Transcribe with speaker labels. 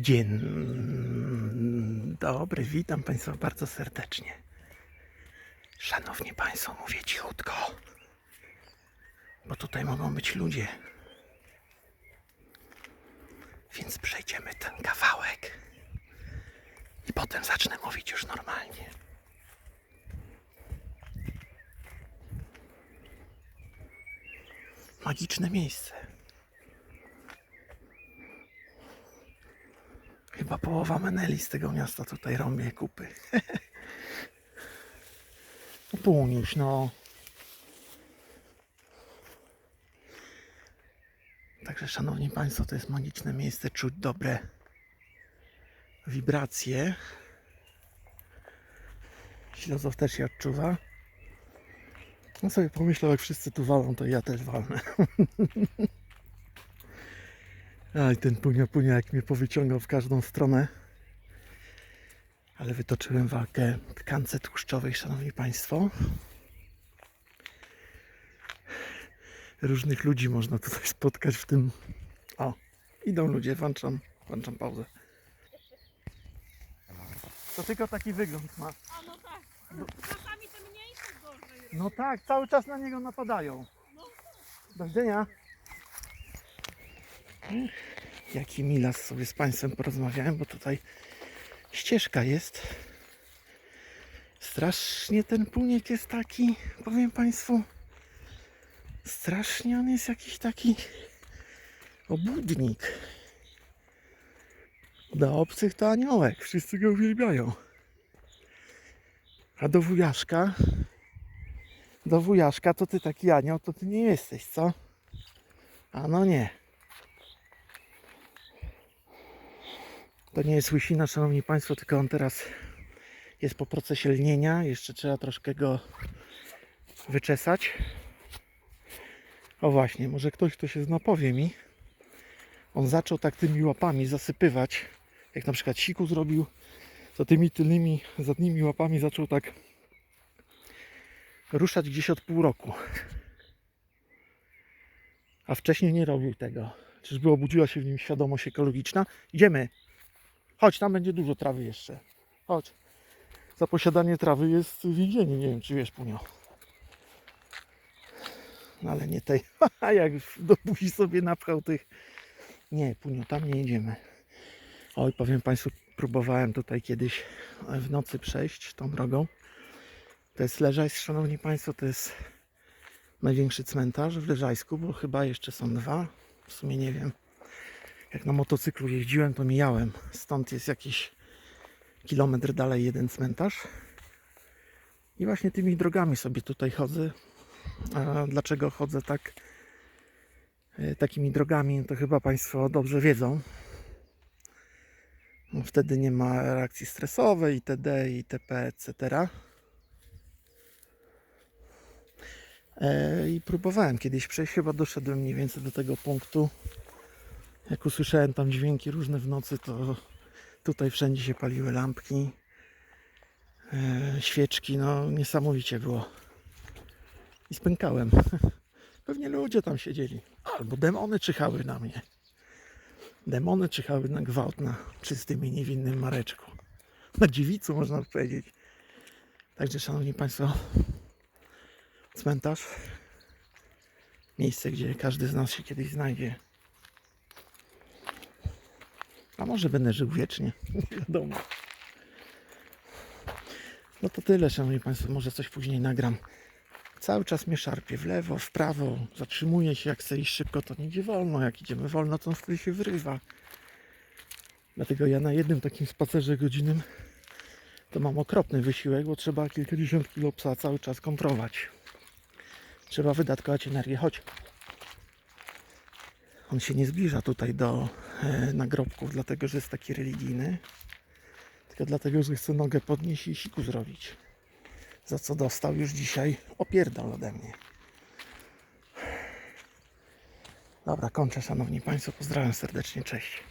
Speaker 1: Dzień dobry, witam Państwa bardzo serdecznie. Szanowni Państwo, mówię cichutko, bo tutaj mogą być ludzie. Więc przejdziemy ten kawałek i potem zacznę mówić już normalnie. Magiczne miejsce. Chyba połowa Meneli z tego miasta tutaj rąbie kupy. Półniuś, no. Także szanowni Państwo, to jest magiczne miejsce, czuć dobre wibracje. Ślezow też się odczuwa. No sobie pomyślał, jak wszyscy tu walą, to ja też walnę. Aj, ten punia punia jak mnie powyciągał w każdą stronę. Ale wytoczyłem walkę tkance tłuszczowej, szanowni państwo. Różnych ludzi można tutaj spotkać w tym. O, idą ludzie, włączam, włączam pauzę. To tylko taki wygląd ma.
Speaker 2: A no tak. Czasami te mniejsze gorzej.
Speaker 1: No tak, cały czas na niego napadają. Do widzenia. Jaki milas sobie z Państwem porozmawiałem, bo tutaj ścieżka jest. Strasznie ten puniek jest taki, powiem Państwu. Strasznie on jest jakiś taki obudnik. Do obcych to aniołek, wszyscy go uwielbiają. A do wujaszka do wujaszka, to ty taki anioł, to ty nie jesteś, co? A no nie. To nie jest łysina, szanowni państwo, tylko on teraz jest po procesie lnienia. Jeszcze trzeba troszkę go wyczesać. O właśnie, może ktoś, kto się zna, powie mi. On zaczął tak tymi łapami zasypywać. Jak na przykład siku zrobił, to tymi tylnymi, zadnimi łapami zaczął tak ruszać gdzieś od pół roku. A wcześniej nie robił tego. Czyżby obudziła się w nim świadomość ekologiczna? Idziemy. Chodź, tam będzie dużo trawy jeszcze. Chodź. Za posiadanie trawy jest więzienie. Nie wiem, czy wiesz, Punio. No ale nie tej. Jak do sobie napchał tych. Nie, Punio, tam nie idziemy. Oj, powiem Państwu, próbowałem tutaj kiedyś w nocy przejść tą drogą. To jest Leżajsk, szanowni państwo, to jest największy cmentarz w Leżajsku, bo chyba jeszcze są dwa. W sumie nie wiem. Jak na motocyklu jeździłem, to mijałem. Stąd jest jakiś kilometr dalej jeden cmentarz. I właśnie tymi drogami sobie tutaj chodzę. A dlaczego chodzę tak e, takimi drogami, to chyba Państwo dobrze wiedzą. Wtedy nie ma reakcji stresowej itd. itp. etc. E, I próbowałem kiedyś przejść, chyba doszedłem mniej więcej do tego punktu. Jak usłyszałem tam dźwięki różne w nocy, to tutaj wszędzie się paliły lampki, e, świeczki, no niesamowicie było. I spękałem. Pewnie ludzie tam siedzieli. Albo demony czyhały na mnie. Demony czyhały na gwałt na czystym i niewinnym Mareczku. Na dziewicu można powiedzieć. Także szanowni Państwo, cmentarz. Miejsce, gdzie każdy z nas się kiedyś znajdzie. A może będę żył wiecznie. Nie wiadomo. No to tyle, szanowni państwo. Może coś później nagram. Cały czas mnie szarpie w lewo, w prawo. Zatrzymuje się, jak chce iść szybko, to nie idzie wolno. Jak idziemy wolno, to on wtedy się wyrywa. Dlatego ja na jednym takim spacerze godzinnym to mam okropny wysiłek, bo trzeba kilkadziesiąt kilo psa cały czas kontrolować. Trzeba wydatkować energię. Chodź. On się nie zbliża tutaj do e, nagrobków, dlatego że jest taki religijny. Tylko dlatego, że chce nogę podnieść i siku zrobić. Za co dostał już dzisiaj opierdol ode mnie. Dobra, kończę, szanowni państwo. Pozdrawiam serdecznie. Cześć.